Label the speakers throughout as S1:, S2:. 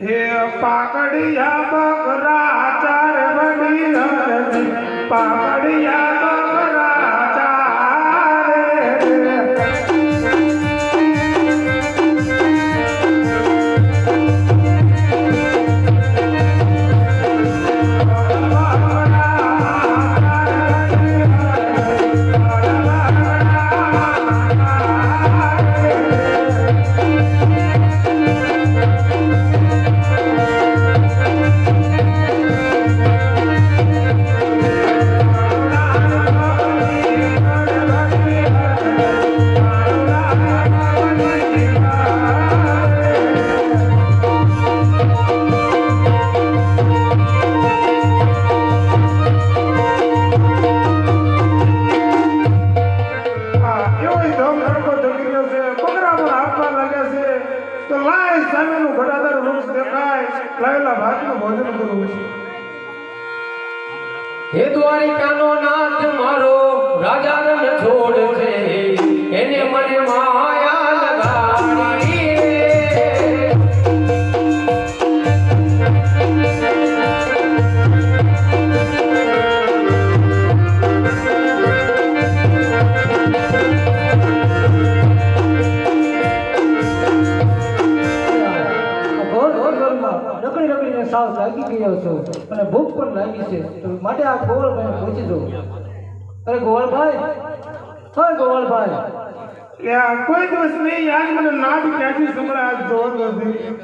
S1: હે પાકડિયા બકરા ચાર વડી પાકડિયા છે. તો
S2: માટે આ ગોવળભાઈને પૂછી દઉં. અરે ગોવળભાઈ? હા ગોવળભાઈ.
S1: કોઈ દિવસ નહીં આજ મને નાદ ક્યાંથી સંભળાય? આજ જોવો નથી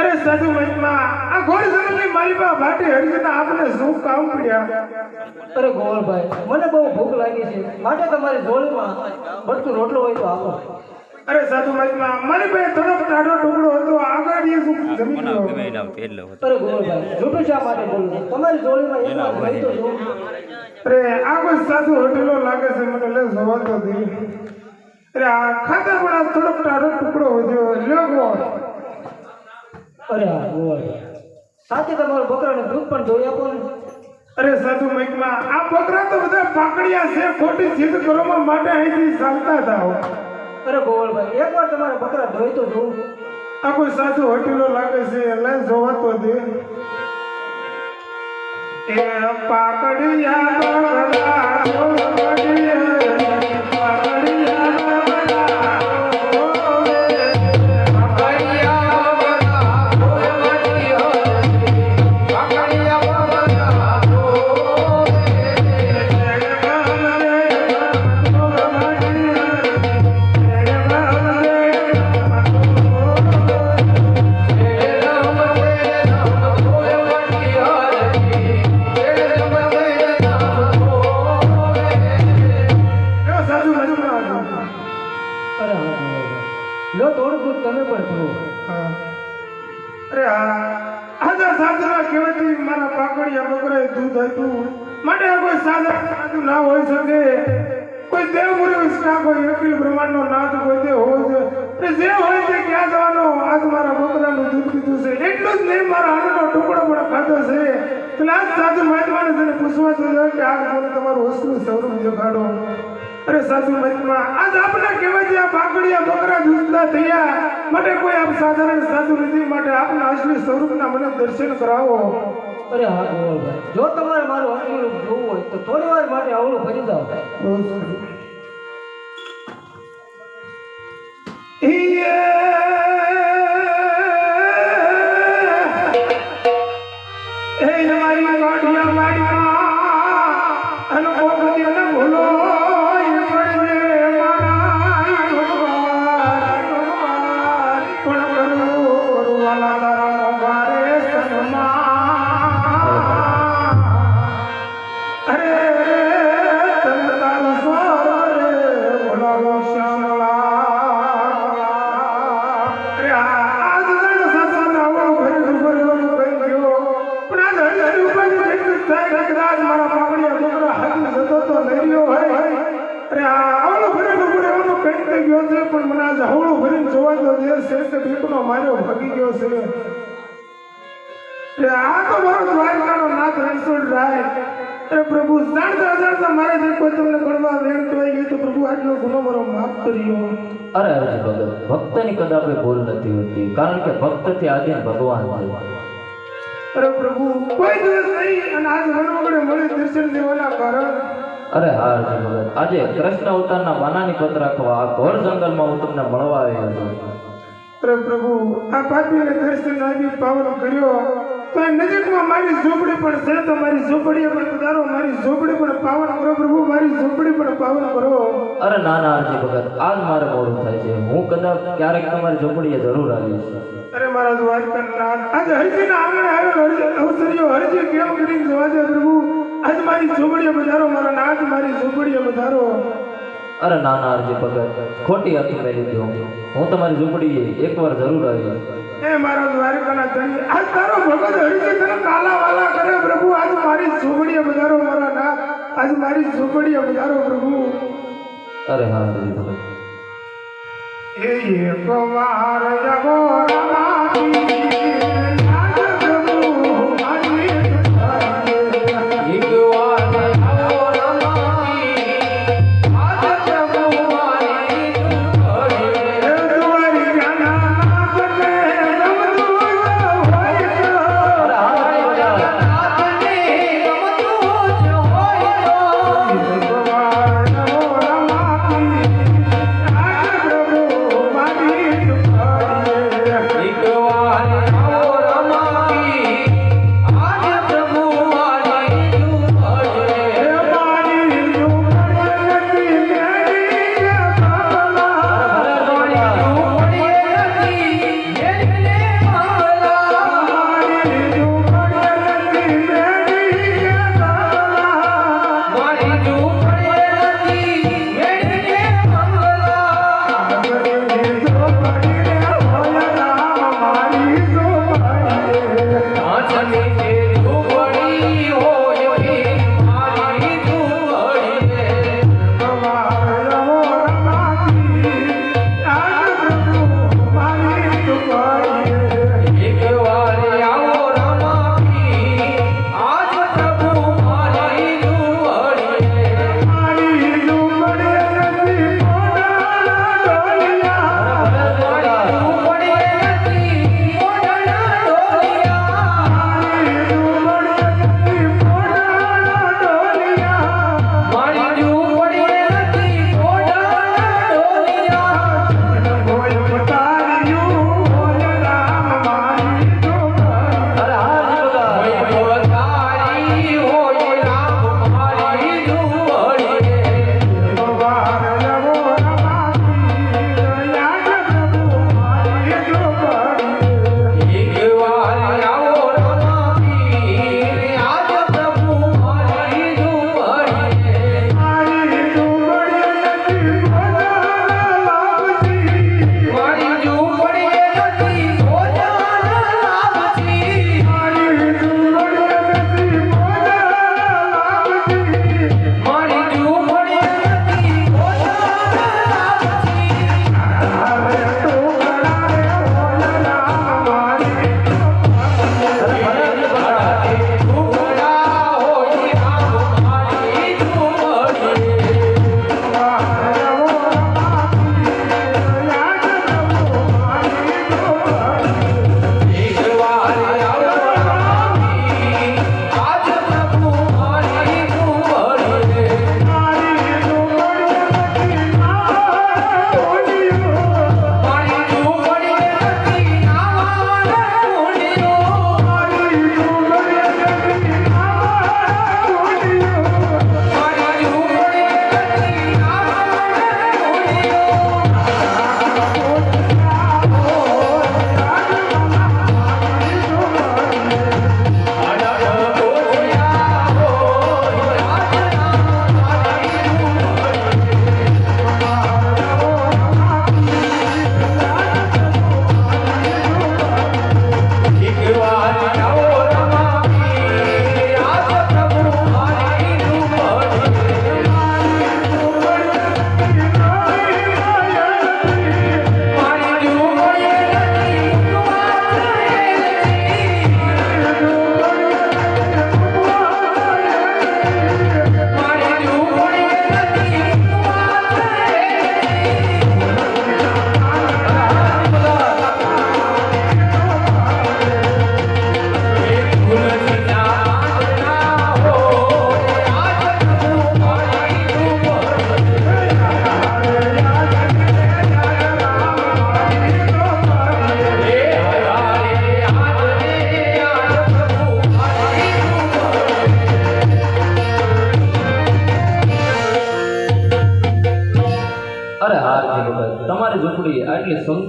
S1: અરે સાધુ મહિમા આ ઘોર મારી માલિકા ભાટે હરિજન આપને શું કામ પડ્યા?
S2: અરે ગોવળભાઈ મને બહુ ભૂખ લાગી છે. માટે તમારી જોડીમાં ભરતું રોટલો હોય તો આપો.
S1: અરે સાધુ મહાત્મા મારી પાસે થોડો ટાઢો ટુકડો હતો આગળ એ શું જમી ગયો
S2: અરે ગોવળભાઈ જૂઠું શા માટે બોલું તમારી જોડીમાં એક વાર તો
S1: અરે આ કોઈ સાધુ હોટેલો લાગે છે મને લે સવાલ તો દે અરે આ ખાતા પણ આ થોડોક ટાઢો ટુકડો હોજો લ્યો ગોળ
S2: અરે હા ગોવળભાઈ સાથે તમારો બકરાનું દૂધ પણ ધોઈ આપો ને.
S1: અરે સાધુ મહિમા આ બકરા તો બધા પાકડિયા છે ખોટી જીદ કરવામાં માટે અહીંથી ચાલતા થાઓ
S2: અરે ગોવળભાઈ એકવાર તમારે બકરા ધોઈ તો જોઉં
S1: આ કોઈ સાચું હોટેલો લાગે છે એટલે જોવા તો દે. એ પાકડિયા બકરા પાકડિયા આજા સાધના કહેવાથી મારા પાકડિયા બકરાએ દૂધ આપ્યું. માટે કોઈ સાધા સાધુ ના હોઈ શકે. કોઈ દેવ પુરુષ ના કોઈ અખિલ બ્રહ્માંડનો નાથ, કોઈ તે હોય છે. જે હોય છે ક્યાં જવાનો? આજ મારા બકરાનું દૂધ પીધું છે. એટલું જ નહીં, મારા હાડનો ટુકડો પણ ખાધો છે. એટલે આજ સાધુ મહાત્માને તને પૂછવા જોઈએ કે આ તમારું વસ્તુ સ્વરૂપ દેખાડો અરે સાધુ મતમાં આજ આપણે કહેવાય છે આ ભાગડિયા બકરા જુદા થયા. માટે કોઈ આપ સાધારણ સાધુ નથી માટે આપના અસલી સ્વરૂપના મને દર્શન કરાવો.
S2: અરે હા ગોવળભાઈ જો તમારે મારું અસલી રૂપ જોવું હોય તો થોડી વાર માટે આવડું ફરી જાઓ.
S1: બહુ હવળો ભરીને જોવા તો દે છે કે બેટનો માર્યો ભાગી ગયો છે. આ તો મારો દ્વારકાનો નાથ રણછોડ રાય. અરે પ્રભુ જાણતા જાણતા મારે જે કોઈ તમને ગણવા વેણ કહેવાય ગયું તો પ્રભુ આટલો ગુનો મારો માફ કર્યો.
S3: અરે અરે ભગત ભક્તની કદાપે ભૂલ નથી હોતી કારણ કે ભક્તથી આધીન ભગવાન છે.
S1: અરે પ્રભુ કોઈ દિવસ નહીં અને આજ વનવગડે મળી દર્શન દેવાના કારણ.
S3: અરે હા ભગત આજે કૃષ્ણ અવતારના માનાની પત્ર રાખવા આ ઘોર જંગલમાં હું તમને મળવા આવ્યો
S1: અરે પ્રભુ આ પાપીઓને દર્શન આપી પાવન કર્યો. તો નજીકમાં મારી ઝૂંપડી પણ છે તો મારી ઝૂંપડી પણ પધારો મારી ઝૂંપડી પણ પાવન કરો પ્રભુ મારી ઝૂંપડી પણ પાવન કરો.
S3: અરે ના ના હરજી ભગત આજ મારે મોડું થાય છે. હું કદાચ ક્યારેક તમારી ઝૂંપડીએ જરૂર આવીશ
S1: અરે મારા દ્વારકાનાથ આજે હરજીના આંગણે આવ્યો હરજી અવસરીઓ હરજી કેમ કરીને જવા દે પ્રભુ? આજ મારી ઝૂંપડીએ પધારો મારા નાથ મારી ઝૂંપડીએ પધારો.
S3: અરે નાના અરજી ભગત ખોટી હતી મેં લીધું હું તમારી ઝૂંપડીએ એકવાર જરૂર આવીશ
S1: એ મારો દ્વારિકાના ધણી આજ તારો ભગત હરિજી તને કાલા વાલા કરે પ્રભુ આજ મારી ઝૂંપડીએ બજારો મારા ના આજ મારી ઝૂંપડીએ બજારો પ્રભુ.
S3: અરે હા હરજી ભગત
S1: એ એક વાર જગો રમાતી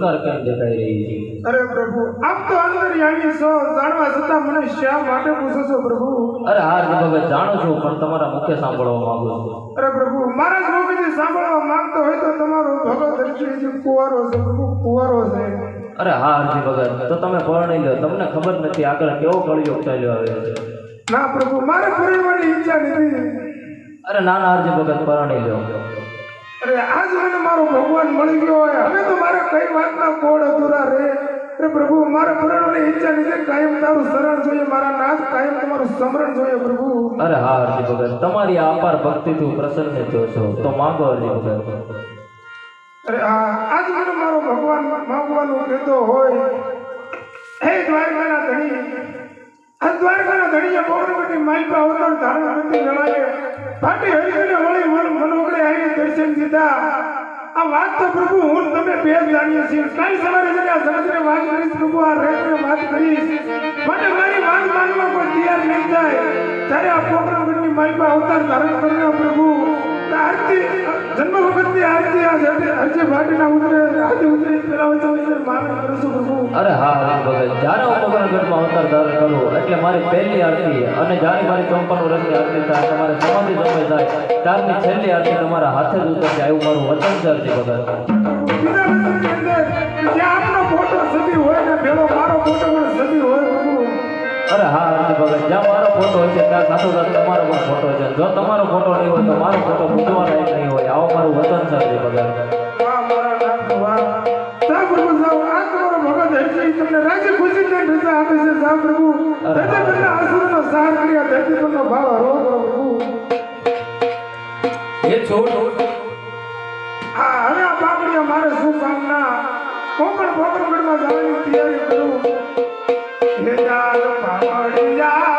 S3: શંકાર કેમ દેખાઈ રહી છે?
S1: અરે પ્રભુ આપ તો અંતર્યામી છો જાણવા છતાં મને શા માટે પૂછો છો પ્રભુ?
S3: અરે હાર ભગત જાણું છું પણ તમારા મુખ્ય સાંભળવા માંગુ છું.
S1: અરે પ્રભુ મારા જ સાંભળવા માંગતો હોય તો તમારો ભગત હજી કુવારો છે પ્રભુ કુવારો છે.
S3: અરે હા હરજી ભગત તો તમે પરણી લો તમને ખબર નથી આગળ કેવો કળિયુગ ચાલ્યો આવે છે.
S1: ના પ્રભુ મારે પરણવાની ઈચ્છા નથી.
S3: અરે ના ના હરજી ભગત પરણી લો.
S1: અરે આજ મને મારો ભગવાન મળી ગયો હોય. હવે તો મારે કઈ વાતના કોડ અધૂરા રહે અરે પ્રભુ મારે અને ઈચ્છા નથી કાયમ તારું શરણ જોઈએ મારા નાથ કાયમ તમારું સમરણ જોઈએ પ્રભુ.
S3: અરે હા હરજી ભગત તમારી આ અપાર ભક્તિથી પ્રસન્ન થયો છું. તો માંગો હરજી ભગત.
S1: અરે હા આજ મને મારો ભગવાન માંગવાનું કહેતો હોય. હે દ્વારકાના ધણી આ દ્વારકાના ધણીએ પૌર્ણમિની માલિકા અવતાર ધારણ કરતી જણાય ફાટી હરીને વળી મન મનોગળે આવી દર્શન દીધા આ વાત તો પ્રભુ હું તમે બે જાણીએ છીએ. કાલ સવારે જયારે આ જગતને વાત કરીશ, પ્રભુ આ રેતને વાત કરીશ. મને મારી વાત માનવા કોઈ તૈયાર નહીં થાય. ત્યારે આ પૌર્ણમિની માલિકા અવતાર ધારણ કર્યો પ્રભુ આરતી જન્મ વખતની આરતી આ અરજી ભાટીના ઉતરે આજે ઉતરે પેલા હોય કરું છું. પ્રભુ
S3: અરે હા હરજી ભગત જ્યારે હું મકરગઢમાં અવતાર ધારણ કરું. એટલે મારી પહેલી આરતી અને જ્યારે મારી ચોંપાનું રસ્તે આરતી થાય તમારે સમાધિ સમય થાય. ત્યારની છેલ્લી આરતી તમારા હાથે જ ઉતરશે. આવ્યું મારું વચન છે અરજી ભગત.
S1: આપનો ફોટો સદી હોય ને ભેળો મારો ફોટો પણ સદી હોય.
S3: અરે હા હરજી ભગત જ્યાં મારો ફોટો હોય છે ત્યાં સાથોસાથ તમારો પણ ફોટો છે. જો તમારો ફોટો નહીં હોય તો મારો ફોટો પૂજવા લાયક નહીં હોય. આવો મારું વતન છે હરજી ભગત
S1: આ તમને રાજ્ય ખુશી ને રજા આપે છે સા પ્રભુ. ધરતી પરના આસુરનો સહાર કર્યા ધરતી પરનો ભાવ હરો પ્રભુ.
S4: એ છોડ.
S1: હા હવે આ પાપડીઓ મારે શું કામ ના હું પણ પોકરગઢમાં જવાની તૈયારી કરું. ખેડાલ પાવડિયા